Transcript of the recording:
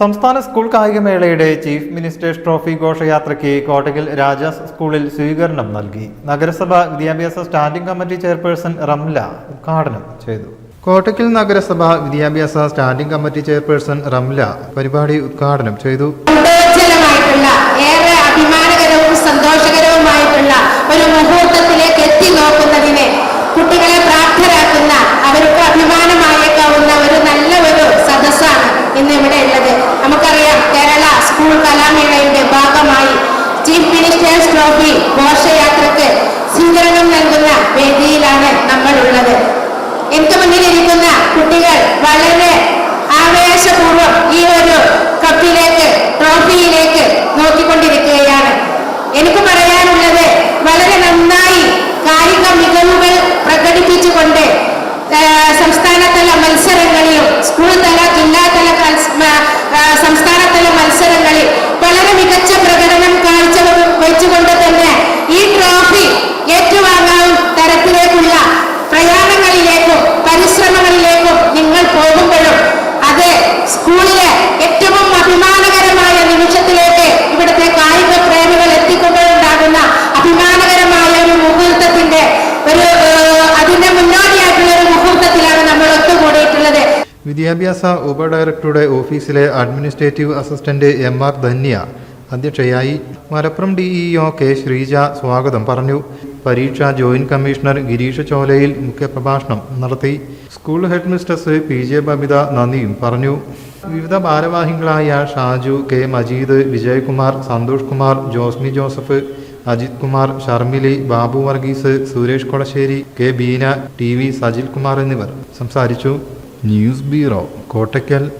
സംസ്ഥാന സ്കൂൾ കായികമേളയുടെ chief ministers trophy ഘോഷയാത്രയ്ക്ക് കോട്ടയ്ക്കൽ രാജാസ് സ്കൂളിൽ സ്വീകരണം നൽകി. നഗരസഭ വിദ്യാഭ്യാസ സ്റ്റാൻഡിംഗ് കമ്മിറ്റി ചെയർപേഴ്സൺ റംല ഉദ്ഘാടനം ചെയ്തു. കോട്ടയ്ക്കൽ നഗരസഭ വിദ്യാഭ്യാസ സ്റ്റാൻഡിംഗ് കമ്മിറ്റി ചെയർപേഴ്സൺ റംല പരിപാടി ഉദ്ഘാടനം ചെയ്തു. ഏറെ ഇന്ന് ഇവിടെ ഉള്ളത് നമുക്കറിയാം കേരള സ്കൂൾ കലാമേളയുടെ ഭാഗമായി ചീഫ് മിനിസ്റ്റേഴ്സ് ട്രോഫി ഘോഷയാത്രക്ക് സ്വീകരണം നൽകുന്ന വേദിയിലാണ് നമ്മൾ ഉള്ളത് എനിക്ക് മുന്നിലിരിക്കുന്ന കുട്ടികൾ വളരെ ആവേശപൂർവം ഈ ഒരു കപ്പിലേക്ക് ട്രോഫിയിലേക്ക് നോക്കിക്കൊണ്ടിരിക്കുകയാണ്. എനിക്ക് പറയാനുള്ളത് വളരെ നന്നായി വിദ്യാഭ്യാസ ഉപഡയറക്ടറുടെ ഓഫീസിലെ administrative assistant M R Dhanya അധ്യക്ഷയായി. മലപ്പുറം ഡിഇഒ കെ ശ്രീജ സ്വാഗതം പറഞ്ഞു. പരീക്ഷ ജോയിന്റ് കമ്മീഷണർ ഗിരീഷ് ചോലയിൽ മുഖ്യപ്രഭാഷണം നടത്തി. School headmistress P J Babitha നന്ദിയും പറഞ്ഞു. വിവിധ ഭാരവാഹികളായ Shaju K Majeed Vijayakumar Santhosh Kumar Josmi Joseph Ajith Kumar Sharmili Babu Varghese Suresh Kolassery K Beena T V Sajil Kumar എന്നിവർ സംസാരിച്ചു. News bureau Kottakkal.